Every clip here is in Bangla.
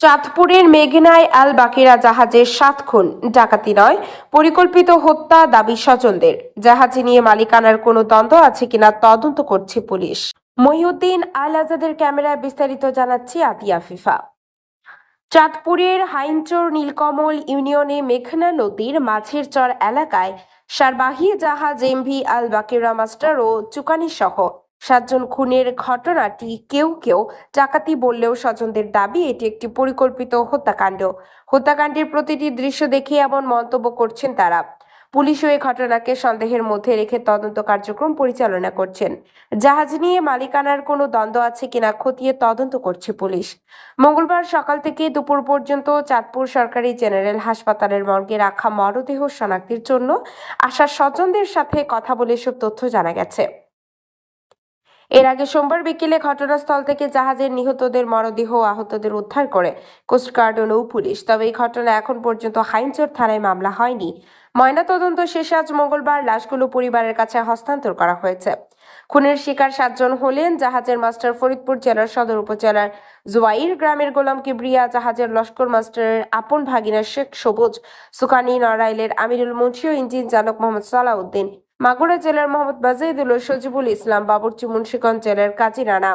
চাঁদপুরের মেঘনায় আল বাকিরা জাহাজের সাত খুন, ডাকাতি নয়, পরিকল্পিত হত্যা দাবি স্বজনদের। জাহাজে নিয়ে মালিকানার কোনো দ্বন্দ্ব আছে কিনা তদন্ত করছে পুলিশ। মহিউদ্দিন আল আজাদের ক্যামেরায় বিস্তারিত জানাচ্ছি আতিয়া ফিফা। চাঁদপুরের হাইনচর নীলকমল ইউনিয়নে মেঘনা নদীর মাঝের চর এলাকায় সারবাহী জাহাজ এমভি আল বাকিরা মাস্টার ও চুকানি সহ সাতজন খুনের ঘটনাটি কেউ কেউ ডাকাতি বললেও স্বজনদের দাবি এটি একটি পরিকল্পিত হত্যাকাণ্ড। হত্যাকাণ্ডের প্রতিটি দৃশ্য দেখে এমন মন্তব্য করছেন তারা। পুলিশও এই ঘটনাকে সন্দেহের মধ্যে রেখে তদন্ত কার্যক্রম পরিচালনা করছেন। জাহাজ নিয়ে মালিকানার কোনো দ্বন্দ্ব আছে কিনা খতিয়ে তদন্ত করছে পুলিশ। মঙ্গলবার সকাল থেকে দুপুর পর্যন্ত চাঁদপুর সরকারি জেনারেল হাসপাতালের মর্গে রাখা মরদেহ শনাক্তির জন্য আসা স্বজনদের সাথে কথা বলে সব তথ্য জানা গেছে। এর আগে সোমবার বিকেলে ঘটনাস্থল থেকে জাহাজের নিহতদের মরদেহ আহতদের উদ্ধার করে কোস্টগার্ড ও নৌ পুলিশ। তবে এই ঘটনা এখন পর্যন্ত হাইনচর থানায় মামলা হয়নি। ময়নাতদন্ত শেষে আজ মঙ্গলবার লাশগুলো পরিবারের কাছে হস্তান্তর করা হয়েছে। খুনের শিকার সাতজন হলেন জাহাজের মাস্টার ফরিদপুর জেলার সদর উপজেলার জোয়াইর গ্রামের গোলাম কিবরিয়া, জাহাজের লস্কর মাস্টারের আপন ভাগিনা শেখ সবুজ, সুকানি নড়াইলের আমিরুল মুন্সি ও ইঞ্জিন চালক মোহাম্মদ সালাউদ্দিন। মাগুরা জেলার মোহাম্মদ বাজাইদুল সজিবুল ইসলাম বাবরচি মুন্সিগঞ্জ জেলার কাজী রানা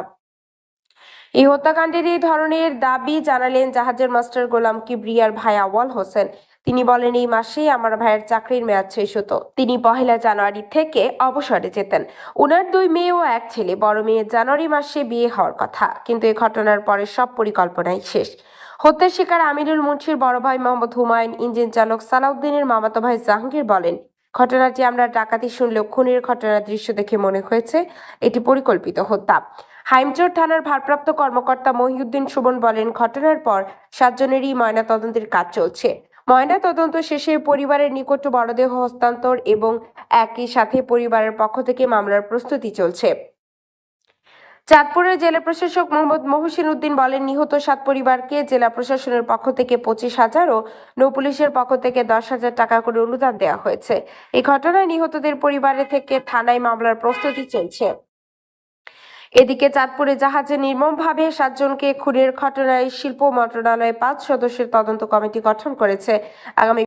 এই হত্যাকাণ্ডের এই ধরনের দাবি জানালেন জাহাজের মাস্টার গোলাম কিবরিয়ার ভাই আওয়াল হোসেন। তিনি বলেন, এই মাসেই আমার ভাইয়ের চাকরির মেয়াদ শেষ হতো। তিনি পহেলা জানুয়ারি থেকে অবসরে যেতেন। ওনার দুই মেয়ে ও এক ছেলে। বড় মেয়ের জানুয়ারি মাসে বিয়ে হওয়ার কথা। কিন্তু এই ঘটনার পরে সব পরিকল্পনাই শেষ। হত্যার শিকার আমিরুল মুন্সির বড় ভাই মোহাম্মদ হুমায়ুন, ইঞ্জিন চালক সালাউদ্দিনের মামাতো ভাই জাহাঙ্গীর বলেন ঘটনাটি আমরা ডাকাতি শুনলে খুনের ঘটনার দৃশ্য দেখে মনে হয়েছে, এটি পরিকল্পিত হত্যা। হাইমচর থানার ভারপ্রাপ্ত কর্মকর্তা মহিউদ্দিন সুমন বলেন, ঘটনার পর সাতজনেরই ময়না তদন্তের কাজ চলছে। ময়না তদন্ত শেষে পরিবারের নিকট মরদেহ হস্তান্তর এবং একই সাথে পরিবারের পক্ষ থেকে মামলার প্রস্তুতি চলছে। চাঁদপুরের জেলা প্রশাসক মোহাম্মদ মহসিন উদ্দিন বলেন, নিহত সাত পরিবারকে জেলা প্রশাসনের পক্ষ থেকে পঁচিশ হাজার ও নৌ পুলিশের পক্ষ থেকে দশ হাজার টাকা করে অনুদান দেওয়া হয়েছে। এই ঘটনায় নিহতদের পরিবারের থেকে থানায় মামলার প্রস্তুতি চলছে। এদিকে চাঁদপুরে জাহাজে নির্মমভাবে সাতজনকে খুনের ঘটনায় শিল্প মন্ত্রণালয় পাঁচ সদস্যের তদন্ত কমিটি গঠন করেছে। আগামী